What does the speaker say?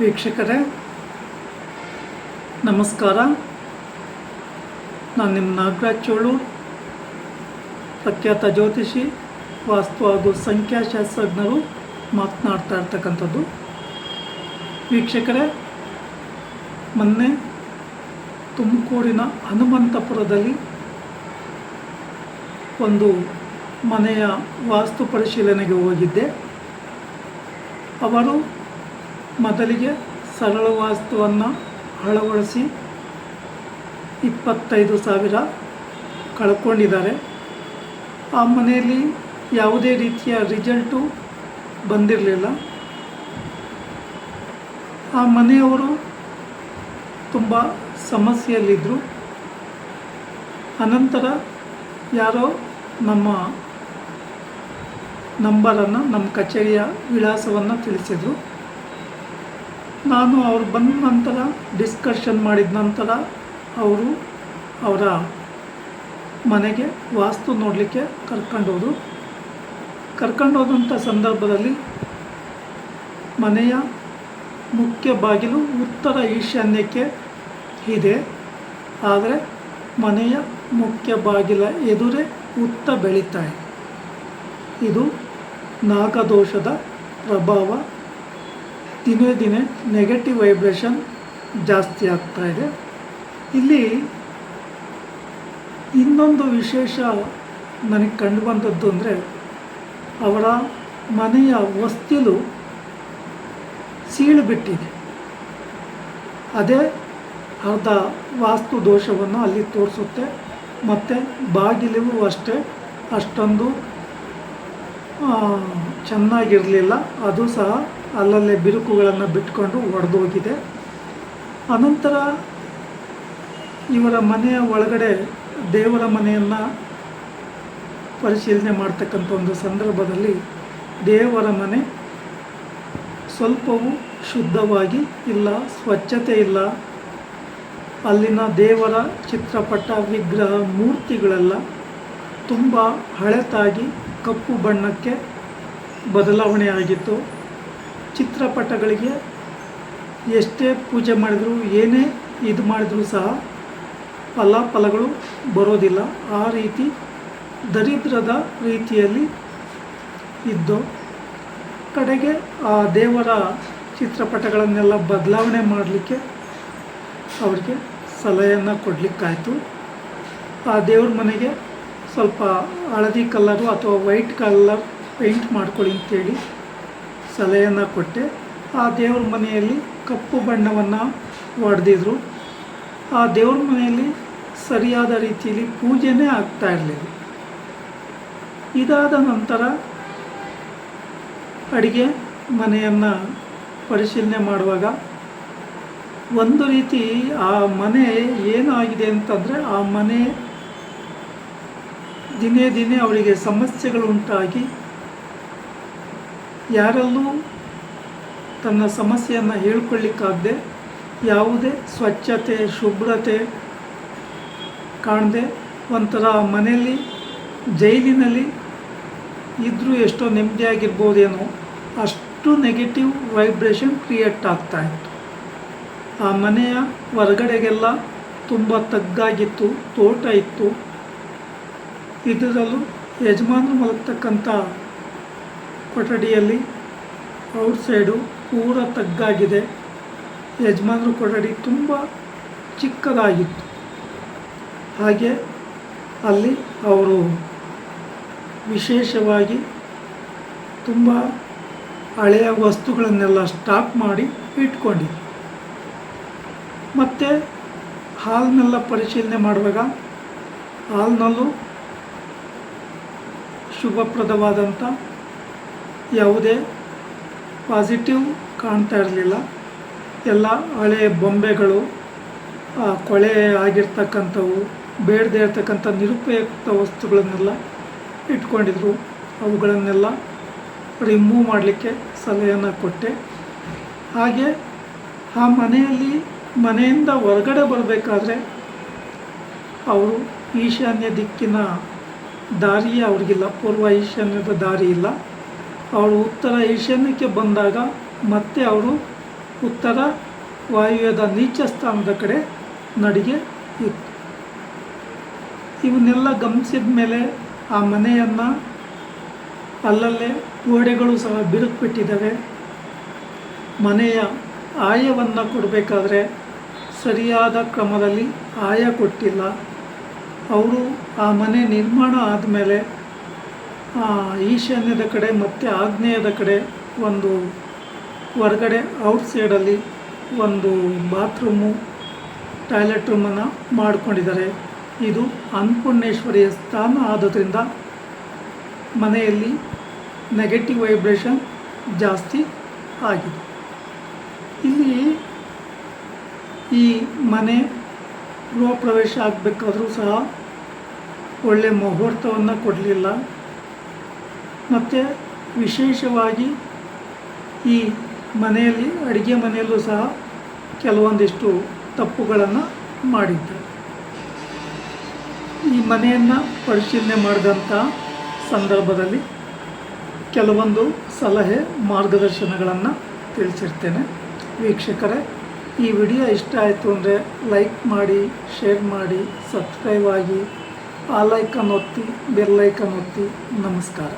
ವೀಕ್ಷಕರೇ, ನಮಸ್ಕಾರ. ನಾನು ನಿಮ್ಮ ನಾಗರಾಜ್ ಚೋಳು, ಪ್ರಖ್ಯಾತ ಜ್ಯೋತಿಷಿ, ವಾಸ್ತು ಹಾಗೂ ಸಂಖ್ಯಾಶಾಸ್ತ್ರಜ್ಞರು ಮಾತನಾಡ್ತಾ ಇರ್ತಕ್ಕಂಥದ್ದು. ವೀಕ್ಷಕರೇ, ಮೊನ್ನೆ ತುಮಕೂರಿನ ಹನುಮಂತಪುರದಲ್ಲಿ ಒಂದು ಮನೆಯ ವಾಸ್ತು ಪರಿಶೀಲನೆಗೆ ಹೋಗಿದ್ದೆ. ಅವರು ಮೊದಲಿಗೆ ಸರಳ ವಾಸ್ತುವನ್ನು ಅಳವಡಿಸಿ ಇಪ್ಪತ್ತೈದು ಸಾವಿರ ಕಳ್ಕೊಂಡಿದ್ದಾರೆ. ಆ ಮನೆಯಲ್ಲಿ ಯಾವುದೇ ರೀತಿಯ ರಿಸಲ್ಟು ಬಂದಿರಲಿಲ್ಲ. ಆ ಮನೆಯವರು ತುಂಬ ಸಮಸ್ಯೆಯಲ್ಲಿದ್ದರು ಅನಂತರ ಯಾರೋ ನಮ್ಮ ನಂಬರನ್ನು, ನಮ್ಮ ಕಚೇರಿಯ ವಿಳಾಸವನ್ನು ತಿಳಿಸಿದರು. ನಾನು ಅವರು ಬಂದ ನಂತರ ಡಿಸ್ಕಷನ್ ಮಾಡಿದ ನಂತರ ಅವರು ಅವರ ಮನೆಗೆ ವಾಸ್ತು ನೋಡಲಿಕ್ಕೆ ಕರ್ಕೊಂಡೋದ್ರು ಕರ್ಕೊಂಡೋದಂಥ ಸಂದರ್ಭದಲ್ಲಿ ಮನೆಯ ಮುಖ್ಯ ಬಾಗಿಲು ಉತ್ತರ ಈಶಾನ್ಯಕ್ಕೆ ಇದೆ. ಆದರೆ ಮನೆಯ ಮುಖ್ಯ ಬಾಗಿಲ ಎದುರೇ ಉತ್ತ ಬೆಳೀತಾ ಇದು ನಾಗದೋಷದ ಪ್ರಭಾವ ದಿನೇ ದಿನೇ ನೆಗೆಟಿವ್ ವೈಬ್ರೇಷನ್ ಜಾಸ್ತಿ ಆಗ್ತಾ ಇದೆ. ಇಲ್ಲಿ ಇನ್ನೊಂದು ವಿಶೇಷ ನನಗೆ ಕಂಡು ಬಂದದ್ದು ಅಂದರೆ ಅವರ ಮನೆಯ ವಸ್ತಿಲು ಸೀಳು ಬಿಟ್ಟಿದೆ. ಅದೇ ಅರ್ಧ ವಾಸ್ತು ದೋಷವನ್ನು ಅಲ್ಲಿ ತೋರಿಸುತ್ತೆ, ಮತ್ತು ಬಾಗಿಲಿಗೂ ಅಷ್ಟೇ, ಅಷ್ಟೊಂದು ಚೆನ್ನಾಗಿರಲಿಲ್ಲ, ಅದು ಸಹ ಅಲ್ಲಲ್ಲೇ ಬಿರುಕುಗಳನ್ನು ಬಿಟ್ಕೊಂಡು ಒಡೆದೋಗಿದೆ. ಅನಂತರ ಇವರ ಮನೆಯ ಒಳಗಡೆ ದೇವರ ಮನೆಯನ್ನು ಪರಿಶೀಲನೆ ಮಾಡ್ತಕ್ಕಂಥ ಒಂದು ಸಂದರ್ಭದಲ್ಲಿ ದೇವರ ಮನೆ ಸ್ವಲ್ಪವೂ ಶುದ್ಧವಾಗಿ ಇಲ್ಲ, ಸ್ವಚ್ಛತೆ ಇಲ್ಲ. ಅಲ್ಲಿನ ದೇವರ ಚಿತ್ರಪಟ, ವಿಗ್ರಹ, ಮೂರ್ತಿಗಳೆಲ್ಲ ತುಂಬ ಹಳೆತಾಗಿ ಕಪ್ಪು ಬಣ್ಣಕ್ಕೆ ಬದಲಾವಣೆ ಆಗಿತ್ತು. ಚಿತ್ರಪಟಗಳಿಗೆ ಎಷ್ಟೇ ಪೂಜೆ ಮಾಡಿದರೂ ಏನೇ ಇದು ಮಾಡಿದರೂ ಸಹ ಫಲ ಫಲಗಳು ಬರೋದಿಲ್ಲ. ಆ ರೀತಿ ದರಿದ್ರದ ರೀತಿಯಲ್ಲಿ ಇದ್ದು ಕಡೆಗೆ ಆ ದೇವರ ಚಿತ್ರಪಟಗಳನ್ನೆಲ್ಲ ಬದಲಾವಣೆ ಮಾಡಲಿಕ್ಕೆ ಅವರಿಗೆ ಸಲಹೆಯನ್ನು ಕೊಡಲಿಕ್ಕಾಯಿತು. ಆ ದೇವ್ರ ಮನೆಗೆ ಸ್ವಲ್ಪ ಹಳದಿ ಕಲ್ಲರು ಅಥವಾ ವೈಟ್ ಕಲ್ಲರ್ ಪೇಂಟ್ ಮಾಡ್ಕೊಳ್ಳಿ ಅಂತೇಳಿ ಸಲಹೆಯನ್ನು ಕೊಟ್ಟೆ. ಆ ದೇವ್ರ ಮನೆಯಲ್ಲಿ ಕಪ್ಪು ಬಣ್ಣವನ್ನು ಹೊಡೆದಿದ್ರು ಆ ದೇವ್ರ ಮನೆಯಲ್ಲಿ ಸರಿಯಾದ ರೀತಿಯಲ್ಲಿ ಪೂಜೆನೇ ಆಗ್ತಾ ಇರಲಿಲ್ಲ. ಇದಾದ ನಂತರ ಅಡಿಗೆ ಮನೆಯನ್ನು ಪರಿಶೀಲನೆ ಮಾಡುವಾಗ ಒಂದು ರೀತಿ ಆ ಮನೆ ಏನಾಗಿದೆ ಅಂತಂದರೆ ಆ ಮನೆ ದಿನೇ ದಿನೇ ಅವರಿಗೆ ಸಮಸ್ಯೆಗಳು ಉಂಟಾಗಿ ಯಾರಲ್ಲೂ ತನ್ನ ಸಮಸ್ಯೆಯನ್ನು ಹೇಳ್ಕೊಳ್ಳಿಕ್ಕಾಗದೆ ಯಾವುದೇ ಸ್ವಚ್ಛತೆ, ಶುಭ್ರತೆ ಕಾಣದೆ ಒಂಥರ ಮನೆಯಲ್ಲಿ, ಜೈಲಿನಲ್ಲಿ ಇದ್ದರೂ ಎಷ್ಟೋ ನೆಮ್ಮದಿಯಾಗಿರ್ಬೋದೇನೋ ಅಷ್ಟು ನೆಗೆಟಿವ್ ವೈಬ್ರೇಷನ್ ಕ್ರಿಯೇಟ್ ಆಗ್ತಾ ಇತ್ತು. ಆ ಮನೆಯ ಹೊರಗಡೆಗೆಲ್ಲ ತುಂಬ ತಗ್ಗಾಗಿತ್ತು, ತೋಟ ಇತ್ತು. ಇದರಲ್ಲೂ ಯಜಮಾನರು ಮಲಗ್ತಕ್ಕಂಥ ಕೊಠಡಿಯಲ್ಲಿ ಔಟ್ ಸೈಡು ಪೂರ ತಗ್ಗಾಗಿದೆ. ಯಜಮಾನರು ಕೊಠಡಿ ತುಂಬ ಚಿಕ್ಕದಾಗಿತ್ತು. ಹಾಗೆ ಅಲ್ಲಿ ಅವರು ವಿಶೇಷವಾಗಿ ತುಂಬ ಹಳೆಯ ವಸ್ತುಗಳನ್ನೆಲ್ಲ ಸ್ಟಾಕ್ ಮಾಡಿ ಇಟ್ಕೊಂಡಿದ್ರು. ಮತ್ತು ಹಾಲ್ನೆಲ್ಲ ಪರಿಶೀಲನೆ ಮಾಡುವಾಗ ಹಾಲ್ನಲ್ಲೂ ಶುಭಪ್ರದವಾದಂಥ ಯಾವುದೇ ಪಾಸಿಟಿವ್ ಕಾಣ್ತಾ ಇರಲಿಲ್ಲ. ಎಲ್ಲ ಹಳೆಯ ಬೊಂಬೆಗಳು ಕೊಳೆ ಆಗಿರ್ತಕ್ಕಂಥವು, ಬೇಡದೇ ಇರ್ತಕ್ಕಂಥ ನಿರುಪಯುಕ್ತ ವಸ್ತುಗಳನ್ನೆಲ್ಲ ಇಟ್ಕೊಂಡಿದ್ರು. ಅವುಗಳನ್ನೆಲ್ಲ ರಿಮೂವ್ ಮಾಡಲಿಕ್ಕೆ ಸಲಹೆಯನ್ನು ಕೊಟ್ಟೆ. ಹಾಗೆ ಆ ಮನೆಯಲ್ಲಿ, ಮನೆಯಿಂದ ಹೊರಗಡೆ ಬರಬೇಕಾದ್ರೆ ಅವರು ಈಶಾನ್ಯ ದಿಕ್ಕಿನ ದಾರಿಯೇ ಅವ್ರಿಗಿಲ್ಲ. ಪೂರ್ವ ಈಶಾನ್ಯದ ದಾರಿ ಇಲ್ಲ. ಅವರು ಉತ್ತರ ಈಶಾನ್ಯಕ್ಕೆ ಬಂದಾಗ ಮತ್ತೆ ಅವರು ಉತ್ತರ ವಾಯುವ್ಯದ ನೀಚ ಸ್ಥಾನದ ಕಡೆ ನಡಿಗೆ ಇತ್ತು. ಇವನ್ನೆಲ್ಲ ಗಮನಿಸಿದ ಮೇಲೆ ಆ ಮನೆಯನ್ನು ಅಲ್ಲಲ್ಲೇ ಗೋಡೆಗಳು ಸಹ ಬಿರುಕು ಬಿಟ್ಟಿದ್ದಾವೆ ಮನೆಯ ಆಯವನ್ನು ಕೊಡಬೇಕಾದ್ರೆ ಸರಿಯಾದ ಕ್ರಮದಲ್ಲಿ ಆಯ ಕೊಟ್ಟಿಲ್ಲ. ಅವರು ಆ ಮನೆ ನಿರ್ಮಾಣ ಆದಮೇಲೆ ಈಶಾನ್ಯದ ಕಡೆ ಮತ್ತು ಆಗ್ನೇಯದ ಕಡೆ ಒಂದು ಹೊರಗಡೆ ಔಟ್ ಸೈಡಲ್ಲಿ ಒಂದು ಬಾತ್ರೂಮು ಟಾಯ್ಲೆಟ್ ರೂಮನ್ನು ಮಾಡಿಕೊಂಡಿದ್ದಾರೆ. ಇದು ಅನ್ನಪೂರ್ಣೇಶ್ವರಿಯ ಸ್ಥಾನ ಆದ್ದರಿಂದ ಮನೆಯಲ್ಲಿ ನೆಗೆಟಿವ್ ವೈಬ್ರೇಷನ್ ಜಾಸ್ತಿ ಆಗಿದೆ. ಇಲ್ಲಿ ಈ ಮನೆ ಗೃಹ ಪ್ರವೇಶ ಆಗಬೇಕಾದ್ರೂ ಸಹ ಒಳ್ಳೆಯ ಮುಹೂರ್ತವನ್ನು ಕೊಡಲಿಲ್ಲ. ಮತ್ತು ವಿಶೇಷವಾಗಿ ಈ ಮನೆಯಲ್ಲಿ, ಅಡುಗೆ ಮನೆಯಲ್ಲೂ ಸಹ ಕೆಲವೊಂದಿಷ್ಟು ತಪ್ಪುಗಳನ್ನು ಮಾಡಿದ್ದೆ. ಈ ಮನೆಯನ್ನು ಪರಿಶೀಲನೆ ಮಾಡಿದಂಥ ಸಂದರ್ಭದಲ್ಲಿ ಕೆಲವೊಂದು ಸಲಹೆ ಮಾರ್ಗದರ್ಶನಗಳನ್ನು ತಿಳಿಸಿರ್ತೇನೆ. ವೀಕ್ಷಕರೇ, ಈ ವಿಡಿಯೋ ಇಷ್ಟ ಆಯಿತು ಅಂದರೆ ಲೈಕ್ ಮಾಡಿ, ಶೇರ್ ಮಾಡಿ, ಸಬ್ಸ್ಕ್ರೈಬ್ ಆಗಿ, ಆ ಲೈಕನ್ ಒತ್ತಿ, ಬೆಲ್ ಐಕನ್ ಒತ್ತಿ, ನಮಸ್ಕಾರ.